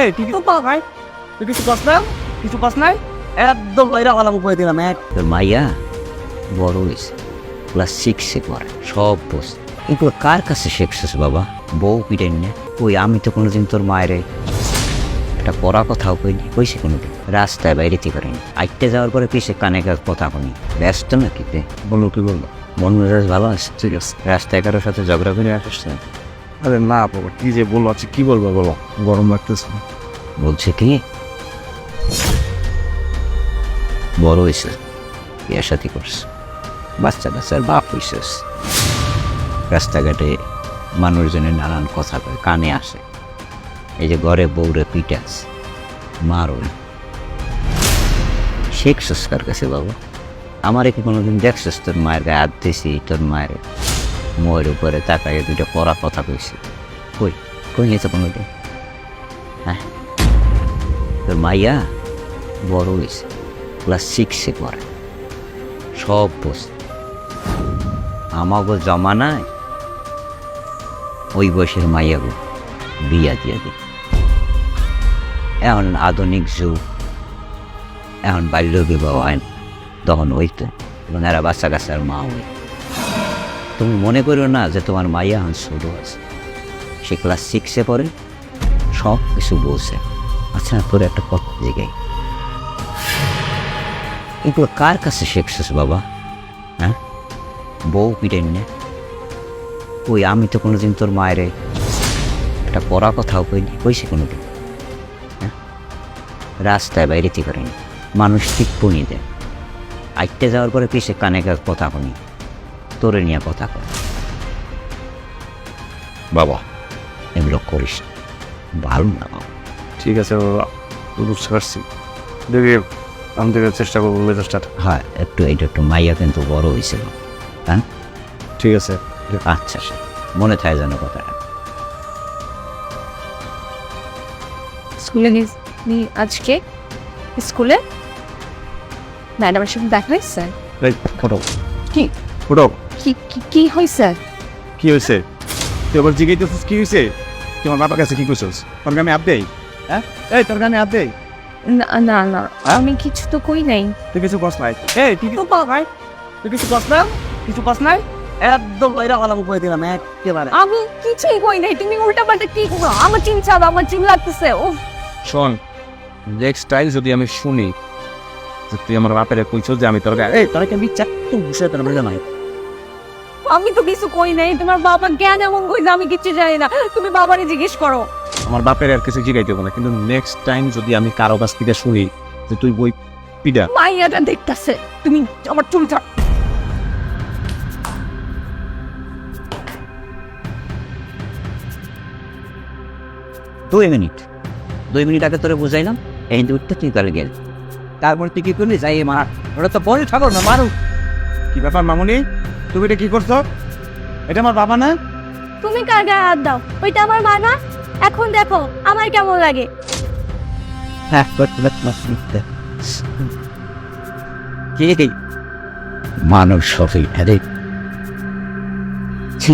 এই তুই তো পা ভাই তুই কিছু না কিছু কস নাই? একদম বাইরা আলাম করে দিলাম এক। তোর মাইয়া বড় হয়েছে ক্লাস সিক্সে পড়ে সব বোস। এগুলো কার কাছে শিখছিস বাবা? বউ পিটেন না। ওই আমি তো কোনোদিন তোর মায়ের একটা পড়া কথাও কইনি কইছে কোনোদিন? রাস্তায় বাইরেতে করেনি আইতে যাওয়ার পরে পিসে কানে কথা কনি ব্যস্ত নাকি বলো কি বলব মন মেজাজ ভালো আছে? ঠিক আছে। রাস্তায় কারোর সাথে ঝগড়া করে আসিস না। আরে না, বাবা, কি যে বলব আচ্ছা কি বলব, বলো, গরম লাগতেছে। বলছে কি? বড় হয়েছে, বিয়ে সাথী করছে, বাচ্চা কাচ্চার বাপ হয়েছিস রাস্তাঘাটে মানুষজনের নানান কথা কয়, কানে আসে। এই যে ঘরে বউরে পিটাস মারুন শেখ সস্কার কাছে বাবা, আমার কি কোনোদিন দেখছিস তোর মায়ের গায়ে হাত দিয়েছি, তোর মায়ের? মোয়ের উপরে তাকাইয়ে দুইটা পড়া কথা কইছি। কই? কই গেছে কোনোদিন হ্যাঁ। তোর মাইয়া বড় হয়েছে ক্লাস সিক্সে পড়ে। সব বোঝ আমাগো জমানায় ওই বয়সের মাইয়াগো বিয়া দিয়া দি এখন আধুনিক যুগ। এখন বাল্য বিবাহ হয় না। তখন হইতো এবং এরা বাচ্চা কাচ্চার মা হই তুমি মনে করো না যে তোমার মাইয়া এখন ছোট আছে। সে ক্লাস সিক্সে পড়ে, সব কিছু বলছে। আচ্ছা তোর একটা কথা জিগাই। এগুলো কার কাছে শিখছিস বাবা? হ্যাঁ? বউ পিটেন না ওই আমি তো কোনোদিন তোর মায়ের একটা পড়া কথাও কইনি, কইছে কোনোদিন? হ্যাঁ? রাস্তায় বাইরে বাইরেতে করেনি। মানুষ ঠিক পনি দেয়। আইতে যাওয়ার পরে পিসে কানে কথা কনি তোরে নিয়ে কথা কয়। বাবা। এগুলো করিস না। ভালো না বাবা। ঠিক আছে বাবা বুঝতে পারছি। দেখি আমি চেষ্টা করব মেজাজটা। হ্যাঁ একটু এইটা একটু মাইয়া কিন্তু বড় হয়েছিল হ্যাঁ? ঠিক আছে আচ্ছা মনে থাকে যেন কথাটা। স্কুলে আজকে? স্কুলে? ম্যাডামের সাথে দেখা হয়েছে? কি? ফটো কি কি- কি হয়েছে কি হয়েছে তুই আবার জিজ্ঞেস কি হয়েছে তুই আমার বাবার কাছে কি করছিস তোর গানে আপ দেই হ্যাঁ এই তোর গানে আপ দেই না না না আমি কিছু তো কই নাই তুই কিছু কস নাই এই তুই তো পা ভাই তুই কিছু কস না কিছু কস নাই একদম বাইরা আলাম করে দিলাম একেবারে আমি কিছুই কই নাই তুমি উল্টা পাল্টা কি করো আমার চিনছা আমার চিন লাগতেছে ও শোন নেক্সট টাইম যদি আমি শুনি যে তুই আমার বাপের কইছো যে আমি তোর গায়ে এই তোর কি আমি চাকু ঘুষে তোর মজা নাই আমি তো কিছু কই নাই। তোমার বাবা জ্ঞান এমন কইছে আমি কিছু জানি না। তুমি বাবারে জিজ্ঞেস করো। আমার বাপের আর কিছু জিগাইতে না কিন্তু নেক্সট টাইম যদি আমি কারও কাছ থেকে শুনি যে তুই বই পিডা। মাইয়াটা দেখতাছে। তুমি আমার চুল ছাড় দুই মিনিট। দুই মিনিট আগে তোরে বুঝাইলাম এই হিন্দু উঠতে তুই তাহলে গেল। তারপর তুই কি করলি? যাই মার। ওটা তো বল ঠাকুর না মারু। কি ব্যাপার মামুনি? তুমি এটা কি করছ? এটা আমার বাবা না? তুমি কার গায়ে হাত দাও? ওইটা আমার মা না? এখন দেখো আমার কেমন লাগে। হ্যাঁ কে মানব সফল আরে। ছি।